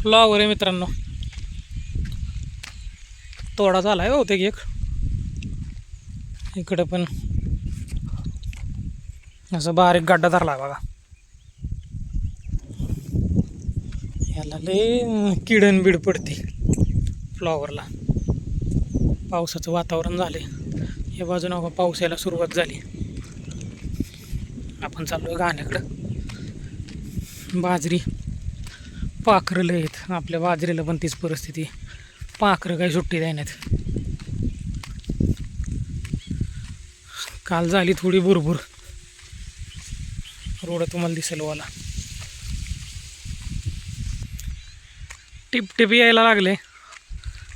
Flower आहे मित्रांनो. तोडा झाला आहे बहुतेक एक. इकडं पण असं बारीक गड्डा धरला आहे बघा. याला लय किडन बीड पडते फ्लॉवरला पावसाचं वातावरण झाले या बाजूनं बघा पाऊस यायला सुरुवात झाली. आपण चाललो गाण्याकडं बाजरी. पाखरं लय आहेत. आपल्या बाजरीला पण तीच परिस्थिती. पाखरं काही सुट्टी देण्यात काल झाली थोडी भुरभुर. रोड तुम्हाला दिसेल वाला टिपटिप यायला लागले.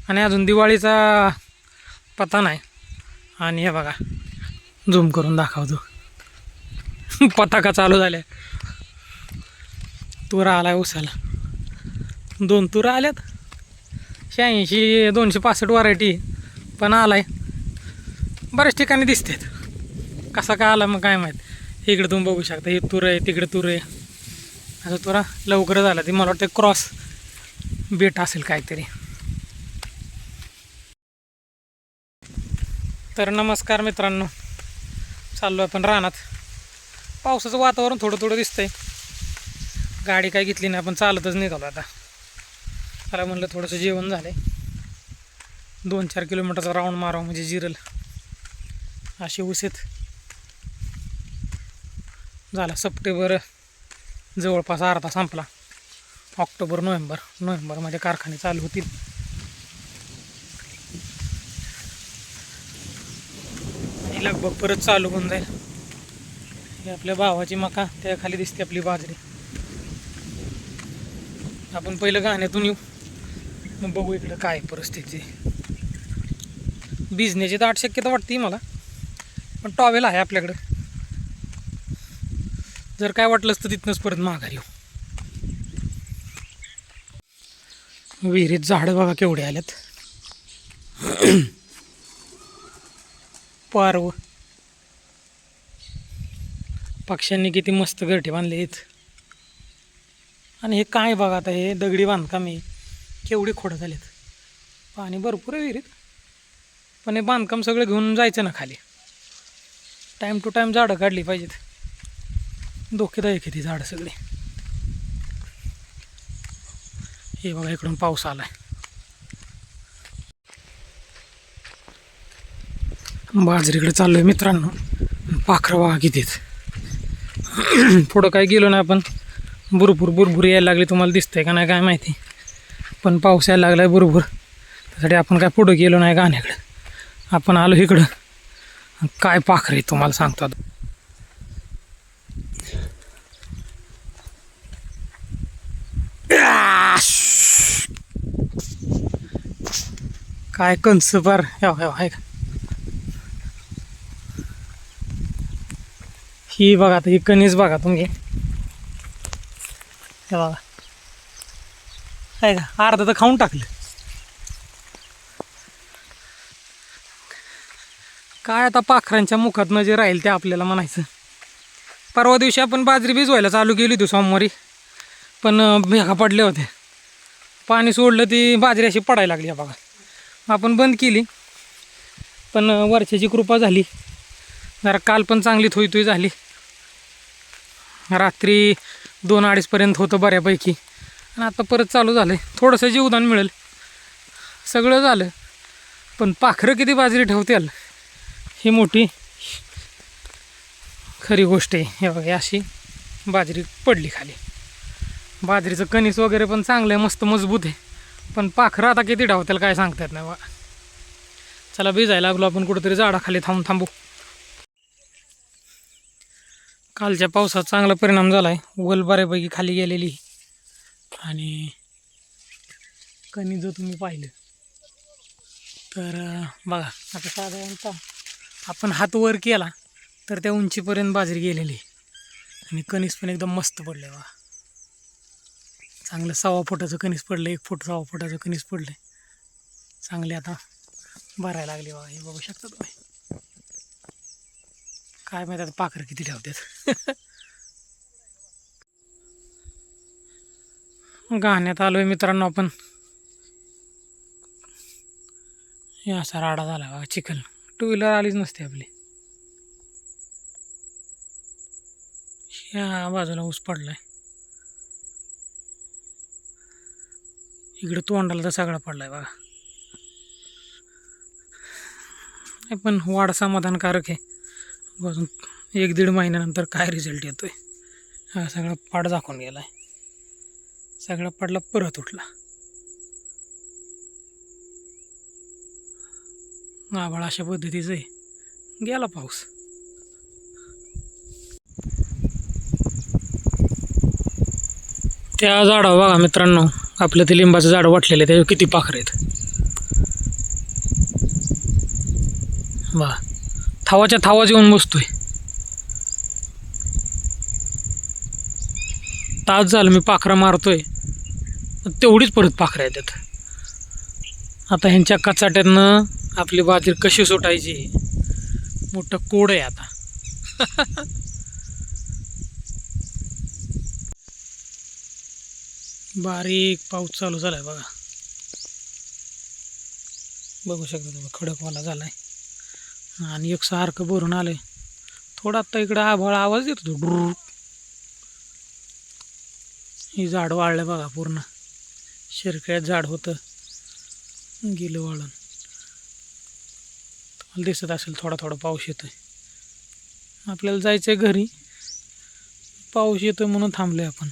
आणि अजून दिवाळीचा पत्ता नाही. आणि हे बघा झूम करून दाखवतो. पताका चालू झाल्या तुरा राहिला उसाला. दोन तूर आल्यात. शहाऐंशी दोनशे पासष्ट व्हरायटी पण आलाय. बऱ्याच ठिकाणी दिसतात. कसा काय आला मग काय माहीत. इकडे तुम्ही बघू शकता हे तूर आहे तिकडे तूर आहे. आता तुरा लवकर झाला ती मला वाटतं क्रॉस बेट असेल काहीतरी. तर नमस्कार मित्रांनो. चाललो आपण रानात. पावसाचं वातावरण थोडं थोडं दिसतंय. गाडी काय घेतली नाही आपण चालतच निघालो आता. त्याला म्हणलं थोडंसं जेवण झालं आहे दोन चार किलोमीटरचा राऊंड मारावं म्हणजे जिरल. अशी उसेत झाला सप्टेंबर जवळपास अर्धा संपला. ऑक्टोबर नोव्हेंबर नोव्हेंबरमध्ये कारखाने चालू होतील. लगभग परत चालू होऊन जाईल. हे आपल्या भावाची मका त्या खाली दिसते आपली बाजरी. आपण पहिलं गाण्यातून येऊ. मग बघू इकडं काय परिस्थिती. भिजण्याची दाट शक्यता वाटते मला. पण टॉवेल आहे आपल्याकडं. जर काय वाटलंच तर तिथनंच परत माघार येऊ. विहिरीत झाडं बघा केवढे आल्यात. पारव. पक्ष्यांनी किती मस्त घरटे बांधले आहेत आणि हे काय बघा आता हे दगडी बांधकाम आहे. केवढे खोडं झालेत. पाणी भरपूर आहे विहिरीत. पण हे बांधकाम सगळं घेऊन जायचं ना खाली. टाईम टू टाईम झाडं काढली पाहिजेत. धोकेदायक आहे ती झाडं सगळी. हे बघा इकडून पाऊस आला आहे बाजरीकडे चाललोय मित्रांनो. पाखरं वाघ कितीत पुढं काय गेलो ना आपण. भरपूर भरपूर यायला लागली तुम्हाला दिसतंय का नाही काय माहिती. पण पाऊस यायला लागला आहे बरोबर त्यासाठी आपण काय पुढं गेलो नाही गाण्याकडं आपण आलो इकडं. काय पाखरे तुम्हाला सांगतो आता. काय कंस पार. आहे का ही बघा आता ही कणीस बघा तुम्ही. हे बघा. आहे का? अर्धा तर खाऊन टाकलं. काय आता पाखरांच्या मुखातनं जे राहील ते आपल्याला म्हणायचं. परवा दिवशी आपण बाजरी भिजवायला चालू केली होती सोमवारी. पण भेगा पडले होते पाणी सोडलं ती बाजरी अशी पडायला लागली आहे बघा. आपण बंद केली. पण वर्षाची कृपा झाली. जरा काल पण चांगली थोई थोई झाली. रात्री दोन अडीचपर्यंत होतं बऱ्यापैकी. आणि आता परत चालू झालं आहे थोडंसं जीवदान मिळेल. सगळं झालं. पण पाखरं किती बाजरी ठेवतील? ही मोठी खरी गोष्ट आहे. हे बघा अशी बाजरी पडली खाली. बाजरीचं कणीस वगैरे पण चांगलं आहे मस्त मजबूत आहे. पण पाखरं आता किती ठेवतील काय सांगता येत नाही बा. चला भिजायला लागलो आपण कुठंतरी झाडाखाली थांबून थांबू. कालच्या पावसात चांगला परिणाम झाला आहे वल बऱ्यापैकी खाली गेलेली. आणि कणी जर तुम्ही पाहिलं तर बघा आता साधारणतः आपण हात वर केला तर त्या उंचीपर्यंत बाजरी गेलेली आणि कणीस पण एकदम मस्त पडले बघा. चांगलं सव्वा फुटाचं कणीस पडलं एक फूट सव्वा फुटाचं कणीस पडलं चांगले आता भरायला लागले बघा हे बघू शकता तुम्ही. काय माहिती आता पाखरं किती ठेवतात. गाण्यात आलो आहे मित्रांनो आपण. हे असा राडा झाला बघा चिखल. टू व्हीलर आलीच नसते आपली. ह्या बाजूला ऊस पडलाय. इकडे तोंडाला तर सगळा पडलाय बघा. नाही पण वाढ समाधानकारक आहे. अजून एक दीड महिन्यानंतर काय रिझल्ट येतोय? हा सगळा पाठ दाखवून गेलाय. सगळा पडला परत उठला. आभाळ अशा पद्धतीचं आहे. गेला पाऊस. त्या झाडावर बघा मित्रांनो आपलं ते लिंबाचं झाड वाटलेलं आहे त्याच्यावर किती पाखरं आहेत. वा थावाच्या थावाच येऊन बसतोय. तास झालं मी पाखरं मारतोय. तेवढीच परत पाखरं येतात. आता ह्यांच्या कचाट्यातनं आपली बाजरी कशी सुटायची? मोठं कोड आहे आता. बारीक पाऊस चालू झालाय बघा. बघू शकता तुम्ही खडकवाला झालाय. आणि एक सारखं भरून आलंय. थोडा आत्ता इकडं आभाळ आवाज येतो. तो ही झाड वाळलं बघा पूर्ण. शिरकळ्यात झाड होतं. गेलं वाळून तुम्हाला दिसत असेल थोडा थोडा पाऊस येतोय. आपल्याला जायचं आहे घरी. पाऊस येतो म्हणून थांबलो आहे आपण.